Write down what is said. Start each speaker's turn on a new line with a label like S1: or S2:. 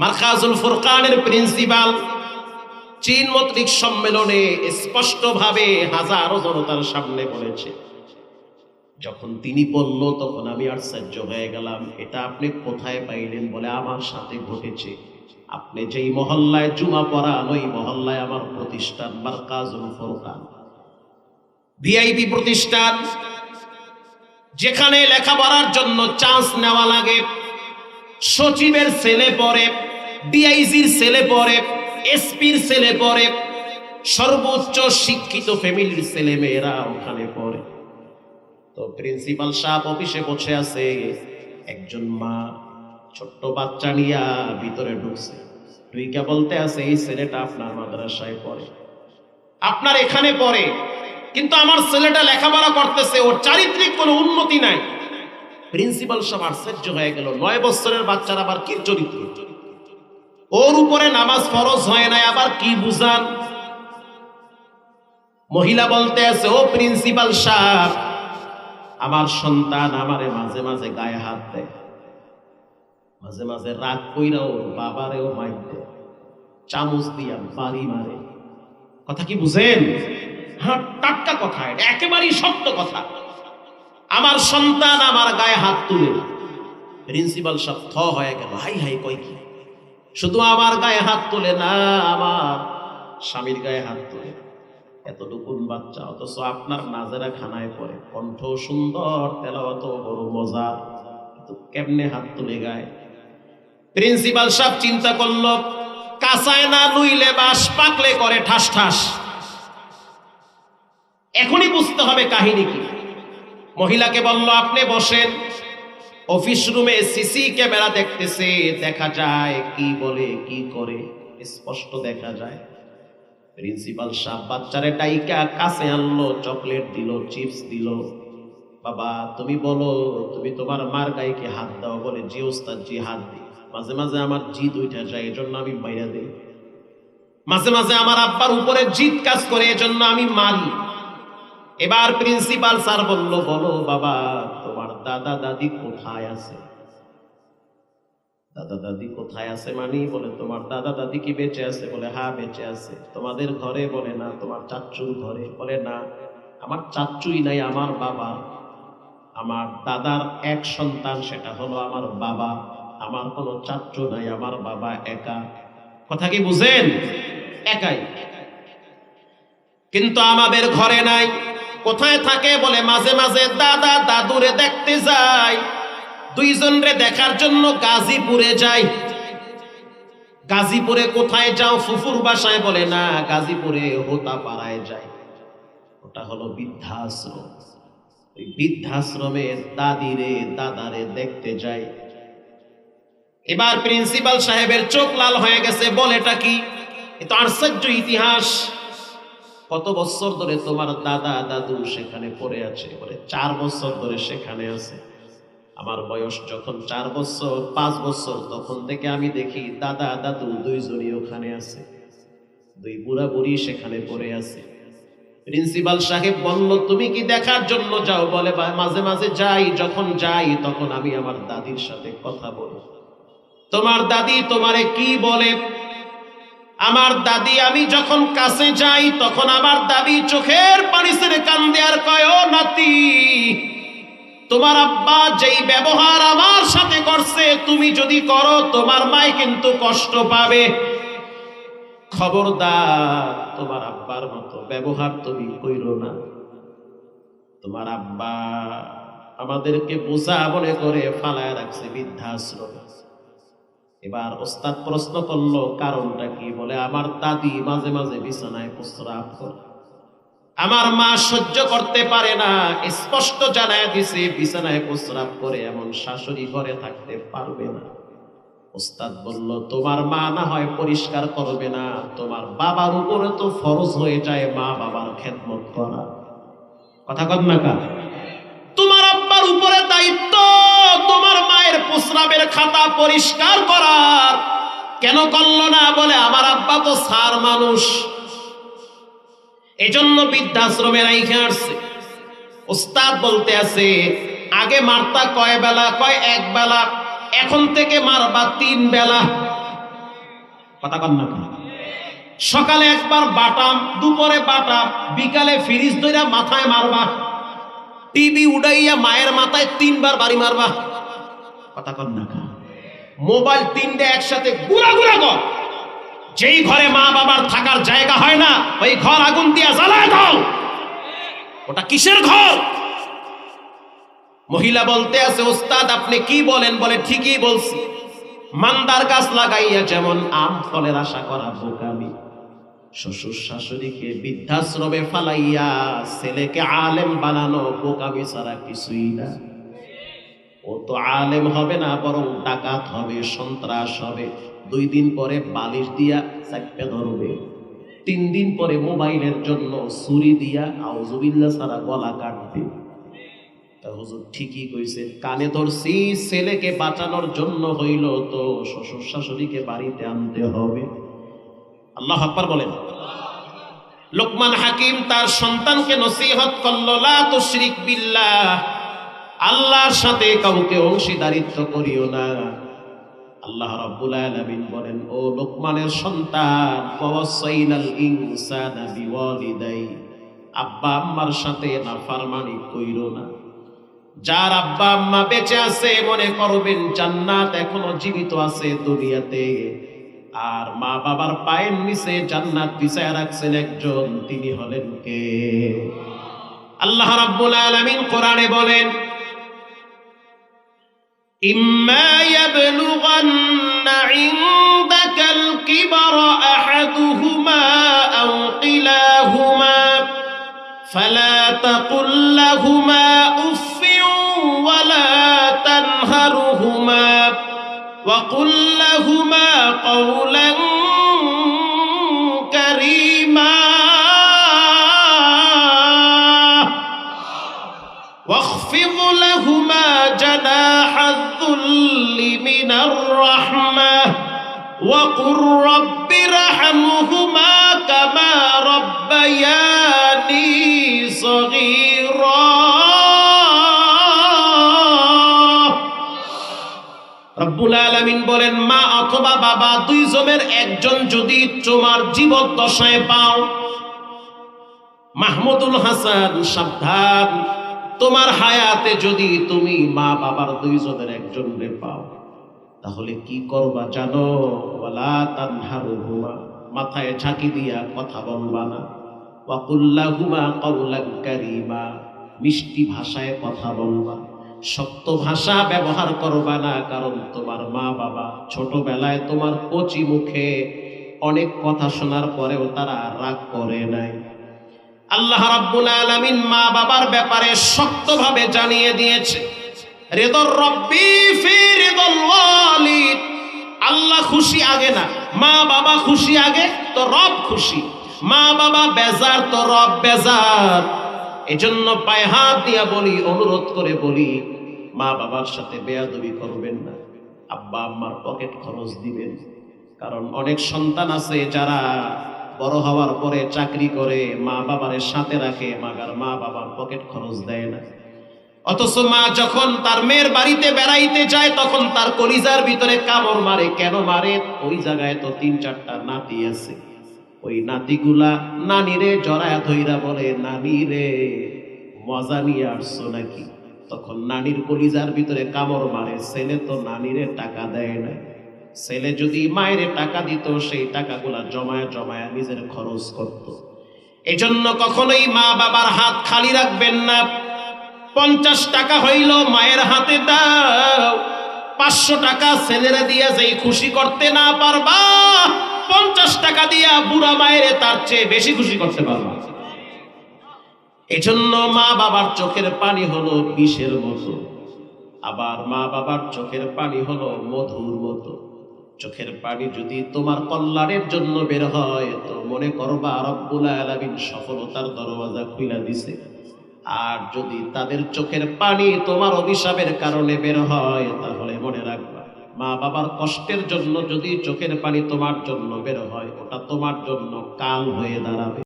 S1: Markazul ফুরকানের principal চীন মৈত্রিক সম্মেলনে স্পষ্টভাবে হাজারো জনতার সামনে বলেছে। যখন তিনি বলল, তখন আমি আশ্চর্য হয়ে গেলাম, এটা আপনি কোথায় পাইলেন বলে আমার সাথে ঘটেছে। আপনি যেই মহল্লায় জুমা পড়ান, ওই মহল্লায় আমার প্রতিষ্ঠান মার্কাজুল ফুরকান। ভিআইপি প্রতিষ্ঠান, যেখানে লেখাপড়ার জন্য চান্স নেওয়া লাগে, সচিবের ছেলে পড়ে ডিআইজির ছেলে পড়ে এসপির ছেলে পড়ে সর্বোচ্চ শিক্ষিত ফ্যামিলির ছেলে মেয়েরা ওখানে পড়ে। তো প্রিন্সিপাল সাহেব অফিসে বসে আছে, একজন মা ছোট্ট বাচ্চা নিয়া ভিতরে ঢুকছে। ঢুইকা বলতে আছে, এই ছেলেটা আপনার মাদ্রাসায় পড়ে। আপনার এখানে পড়ে, কিন্তু আমার ছেলেটা লেখাপড়া করতেছে, ওর চারিত্রিক কোনো উন্নতি নাই। প্রিন্সিপাল সব আশ্চর্য হয়ে গেল। নয় বছরের বাচ্চার আবার কি চরিত্র? ওর উপরে নামাজ ফরজ হয় নাই, আবার কি বুঝান? মহিলা বলতে আছে, ও প্রিন্সিপাল সাহেব, আমার সন্তান আমারে মাঝে মাঝে গায়ে হাত দেয়। মাঝে মাঝে রাগ কইরা ওর বাবারেও দেয়। চামচ দিয়া বাড়ি মারে। কথা কি বুঝেন? হ্যাঁ টাটকা কথা এটা, একেবারেই সত্য কথা। আমার সন্তান আমার গায়ে হাত তুলে প্রিন্সিপাল সব থ হয়ে গেল, হাই হাই, কই কি? শুধু আমার গায়ে হাত তুলে না, আমার স্বামীর গায়ে হাত তুলে। এতটুকুন বাচ্চা, অথচ আপনার নাজেরা খানায় পড়ে। কণ্ঠ সুন্দর, তেলাওয়াত বড় মজা। কিন্তু কেমনে হাত তুলে গায়? প্রিন্সিপাল সাহেব চিন্তা করল, কাঁচায় না নুইলে বাস পাকলে করে ঠাস ঠাস। এখনই বুঝতে হবে কাহিনী কি। মহিলাকে বলল, আপনি বসেন। অফিস রুমে সিসি ক্যামেরা দেখতেছে, দেখা যায় কি বলে, কি করে, স্পষ্ট দেখা যায়। প্রিন্সিপাল সাহেব বাচ্চারে ডাইকা কাছে আনলো, চকলেট দিল, চিপস দিল। বাবা, তুমি বলো, তুমি তোমার মার গায়ে হাত দাও বলে জি ওস্তাদ জি হাত দিই মাঝে মাঝে আমার জিদ উঠে যায়, এজন্য আমি বাইরে দিই। মাঝে মাঝে আমার আব্বার উপরে জিদ কাজ করে, এজন্য আমি মারি। এবার প্রিন্সিপাল স্যার বলল, বলো বাবা দাদা দাদি কোথায় আছে? দাদা দাদি কোথায় আছে মানি বলে, তোমার দাদা দাদি কি বেঁচে আছে? বলে হ্যাঁ বেঁচে আছে। তোমাদের ঘরে? বলে, না, তোমার চাচ্চুর ঘরে। বলে, না, আমার চাচ্চুই নাই, আমার বাবা। আমার দাদার এক সন্তান, সেটা হলো আমার বাবা। আমার কোনো চাচ্চু নাই, আমার বাবা একা। কথা কি বুঝেন? একাই। কিন্তু আমাদের ঘরে নাই। কোথায় থাকে বলে মাঝে মাঝে দাদা দাদুরে দেখতে যায়। দুইজন রে দেখার জন্য গাজীপুরে যাই গাজীপুরে কোথায় যাও ফুফুর বাসায় বলে, না, গাজীপুরে হোতা পাড়ায় যাই। ওটা হলো বৃদ্ধাশ্রম। ওই বৃদ্ধাশ্রমে দাদিরে, দাদারে দেখতে যাই। এবার প্রিন্সিপাল সাহেবের চোখ লাল হয়ে গেছে, বলেটা কি? এ তো আশ্চর্য ইতিহাস। কত বছর ধরে তোমার দাদা দাদু সেখানে পড়ে আছে? বলে, চার বছর ধরে সেখানে আছে। আমার বয়স যখন চার বছর, পাঁচ বছর, তখন থেকে আমি দেখি দাদা দাদু দুইজনই ওখানে আছে। দুই বুড়া বুড়ি সেখানে পড়ে আছে। প্রিন্সিপাল সাহেব বলল, তুমি কি দেখার জন্য যাও? বলে, "বা- মাঝে মাঝে যাই, যখন যাই, তখন আমি আমার দাদির সাথে কথা বলি। তোমার দাদি তোমারে কি বলে? আমার দাদি, আমি যখন কাছে যাই, তখন আমার দাদি চোখের পানি ছেড়ে কান্দে আর কয় নাতি, তোমার আব্বা যেই ব্যবহার আমার সাথে করছে, তুমি যদি করো, তোমার মায় কিন্তু কষ্ট পাবে। খবরদার, তোমার আব্বার মতো ব্যবহার তুমি কইরো না। তোমার আব্বা আমাদেরকে বোঝা মনে করে ফালায় রাখছে বৃদ্ধাশ্রমে। এবার ওস্তাদ প্রশ্ন করল, কারণটা কি? বলে, আমার দাদি মাঝে মাঝে বিছানায় প্রস্রাব করে। আমার মা সহ্য করতে পারে না। স্পষ্ট জানায় দিছে, বিছানায় প্রস্রাব করে এমন শাশুড়ি ঘরে থাকতে পারবে না। ওস্তাদ বলল, তোমার মা না হয় পরিষ্কার করবে না। তোমার বাবার উপরে তো ফরজ হয়ে যায় মা বাবার খেদমত করা। কথা কন না কা তোমার আব্বার উপরে দায়িত্ব তোমার মায়ের প্রস্রাবের খাতা পরিষ্কার করার। কেন করল না? বলে, আমার আব্বা তো সার মানুষ। এজন্য বৃদ্ধাশ্রমে রাইখে আসছে। ওস্তাদ বলতে আছে, আগে মারতা কয় বেলা, কয় এক বেলা, এখন থেকে মারবা তিন বেলা। কথা কন না সকালে একবার বাটাম দুপুরে বাটাম বিকালে ফ্রিজ দইরা মাথায় মারবা। টিভি উড়াইয়া মায়ের মাথায় তিনবার বাড়ি মারবা। কথা কন না মোবাইল তিনটে একসাথে কর। যেই ঘরে মা বাবার থাকার জায়গা হয় না, ওই ঘর আগুন দিয়া জ্বালায় দাও। ওটা কিসের ঘর? মহিলা বলতে আছে, ওস্তাদ, আপনি কি বলেন? বলে, ঠিকই বলছি। মান্দার গাছ লাগাইয়া যেমন আম ফলের আশা করা বোকামি শ্বশুর শাশুড়িকে বৃদ্ধাশ্রমে ফালাইয়া ছেলেকে আলেম বানানো বোকামি ছাড়া কিছুই না। ও তো আলেম হবে না, বরং ডাকাত হবে, সন্ত্রাস হবে। দুই দিন পরে বালিশ দিয়া চাপে ধরবে। তিন দিন পরে মোবাইলের জন্য ছুরি দিয়া আউজুবিল্লা ছাড়া গলা কাটবে। তা হুজুর ঠিকই কইছে, কানে ধরছি, ছেলেকে বাঁচানোর জন্য হইল তো শ্বশুর শাশুড়িকে বাড়িতে আনতে হবে। আল্লাহ আকবার বলেন। লোকমান হাকিম তার সন্তানকে নসিহত করল, লা তুশরিক বিল্লাহ। আল্লাহর সাথে কাউকে অংশীদারিত্ব করিও না। আল্লাহ রাব্বুল আলামিন বলেন, ও লোকমানের সন্তান ওয়াসাইনাল ইনসানা বিওয়ালিদাই, আব্বা আম্মার সাথে নাফরমানি কইরো না। যার আব্বা আম্মা বেঁচে আছে, মনে করবেন জান্নাত এখনও জীবিত আছে দুনিয়াতে। আর মা বাবার পায়ের নিচে জান্নাত বিছায় রাখছেন একজন, তিনি হলেন কে? আল্লাহ রাব্বুল আলামিন কোরআনে বলেন إما يبلغن عندك الكبر أحدهما أو كلاهما فلا تقل لهما أف ولا تنهرهما وقل لهما قولا الرحمة وقل رب ارحمهما كما ربياني صغيرا রব্বুল আলামিন বলেন মা অথবা বাবা দুইজনের একজন যদি তোমার জীবদ্দশায় পাও মাহমুদুল হাসান সাবধান তোমার হায়াতে যদি তুমি মা বাবার দুইজনের একজন রে পাও তাহলে কি করবা জানো? ওয়ালা তানহারুহুমা, মাথায় ঝাঁকি দিয়া কথা বলবা না। ওয়াকুল্লাহুমা কাউলান কারীমা, মিষ্টি ভাষায় কথা বলবা। শক্ত ভাষা ব্যবহার করবা না, কারণ তোমার মা বাবা ছোটবেলায় তোমার কচি মুখে অনেক কথা শোনার পরেও তারা রাগ করে নাই। আল্লাহ রাব্বুল আলামিন মা বাবার ব্যাপারে শক্তভাবে জানিয়ে দিয়েছে। রেদর আল্লাহ খুশি আগে না। মা বাবা খুশি আগে, তো রব খুশি। মা বাবা বেজার, তো রব বেজার। এজন্য পায়ে হাত দিয়া বলি, অনুরোধ করে বলি, মা বাবার সাথে বেয়াদবি করবেন না। আব্বা আম্মার পকেট খরচ দিবেন। কারণ অনেক সন্তান আছে যারা বড় হওয়ার পরে চাকরি করে, মা বাবার সাথে রাখে, মাগার মা বাবার পকেট খরচ দেয় না। অথচ মা যখন তার মেয়ের বাড়িতে বেড়াইতে যায়, তখন তার কলিজার ভিতরে কামড় মারে। কেন মারে? ওই জায়গায় তো তিন চারটা নাতি আছে। ওই নাতিগুলা নানিরে জড়ায় ধইরা বলে, নানি রে, মজা নিয়ে আসছো নাকি? তখন নানির কলিজার ভিতরে কামড় মারে। ছেলে তো নানিরে টাকা দেয় না। ছেলে যদি মায়ের টাকা দিত, সেই টাকাগুলা জমায় জমায় নিজের খরচ করত। এজন্য কখনোই মা বাবার হাত খালি রাখবেন না। পঞ্চাশ টাকা হইল মায়ের হাতে দাও। পাঁচশো টাকা ছেলেরা দিয়া যেই খুশি করতে না পারবা, পঞ্চাশ টাকা দিয়া বুড়া মায়ের তার চেয়ে বেশি খুশি করতে পারবা। এজন্য মা বাবার চোখের পানি হলো বিষের মতো। আবার মা বাবার চোখের পানি হলো মধুর মতো। চোখের পানি যদি তোমার কল্যাণের জন্য বের হয়, তো মনে করবা রব্বুল আলামিন সফলতার দরওয়াজা খুইলা দিছে। আর যদি তাদের চোখের পানি তোমার অভিশাপের কারণে বের হয়, তাহলে মনে রাখবা, মা বাবার কষ্টের জন্য যদি চোখের পানি তোমার জন্য বের হয়, ওটা তোমার জন্য কাল হয়ে দাঁড়াবে।